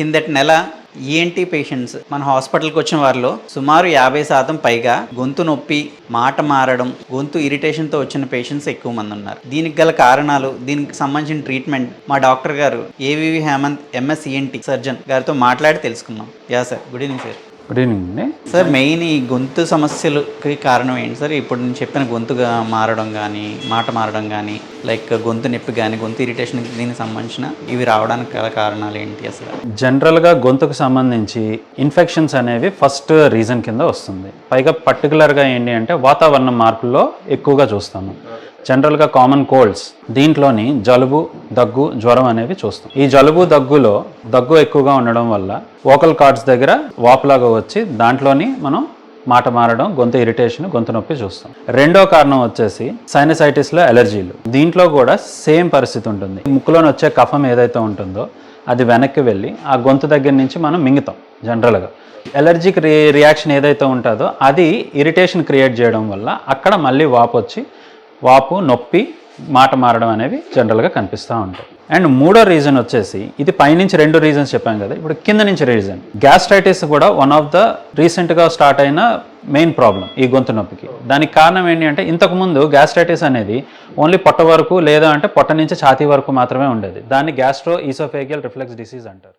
కిందటి నెల ENT patients మన హాస్పిటల్కి వచ్చిన వారిలో సుమారు యాభై శాతం పైగా గొంతు నొప్పి మాట మారడం గొంతు ఇరిటేషన్తో వచ్చిన పేషెంట్స్ ఎక్కువ మంది ఉన్నారు. దీనికి గల కారణాలు దీనికి సంబంధించిన ట్రీట్మెంట్ మా డాక్టర్ గారు AVV Hemanth MS ENT surgeon గారితో మాట్లాడి తెలుసుకుందాం. Yeah sir good evening sir. Good evening అండి. సార్ మెయిన్ ఈ గొంతు సమస్యలకి కారణం ఏంటి సార్? ఇప్పుడు నేను చెప్పిన గొంతుగా మారడం కానీ మాట మారడం కానీ లైక్ గొంతు నొప్పి కానీ గొంతు ఇరిటేషన్ దీనికి సంబంధించిన ఇవి రావడానికి గల కారణాలు ఏంటి అసలు? జనరల్గా గొంతుకు సంబంధించి ఇన్ఫెక్షన్స్ అనేవి ఫస్ట్ రీజన్ కింద వస్తుంది. పైగా పర్టికులర్గా ఏంటి అంటే వాతావరణ మార్పుల్లో ఎక్కువగా చూస్తాము. జనరల్గా కామన్ కోల్డ్స్ దీంట్లోని జలుబు దగ్గు జ్వరం అనేవి చూస్తాం. ఈ జలుబు దగ్గులో దగ్గు ఎక్కువగా ఉండడం వల్ల వోకల్ కార్డ్స్ దగ్గర వాపులాగా వచ్చి దాంట్లోని మనం మాట మారడం గొంతు ఇరిటేషన్ గొంతు నొప్పి చూస్తాం. రెండో కారణం వచ్చేసి సైనసైటిస్లో ఎలర్జీలు దీంట్లో కూడా సేమ్ పరిస్థితి ఉంటుంది. ముక్కులోని వచ్చే కఫం ఏదైతే ఉంటుందో అది వెనక్కి వెళ్ళి ఆ గొంతు దగ్గర నుంచి మనం మింగుతాం జనరల్గా ఎలర్జిక్ రి రియాక్షన్ ఏదైతే ఉంటుందో అది ఇరిటేషన్ క్రియేట్ చేయడం వల్ల అక్కడ మళ్ళీ వాపు వచ్చి వాపు నొప్పి మాట మారడం అనేవి జనరల్గా కనిపిస్తూ ఉంటాయి. అండ్ మూడో రీజన్ వచ్చేసి ఇది పైనుంచి రెండు రీజన్స్ చెప్పాం కదా ఇప్పుడు కింద నుంచి రీజన్. గ్యాస్ట్రైటిస్ కూడా వన్ ఆఫ్ ద రీసెంట్గా స్టార్ట్ అయిన మెయిన్ ప్రాబ్లం ఈ గొంతు నొప్పికి. దానికి కారణం ఏంటి అంటే ఇంతకుముందు గ్యాస్ట్రైటిస్ అనేది ఓన్లీ పొట్ట వరకు లేదా అంటే పొట్ట నుంచి ఛాతీ వరకు మాత్రమే ఉండేది. దాన్ని గ్యాస్ట్రో ఈసోఫేగియల్ రిఫ్లెక్స్ డిసీజ్ అంటారు.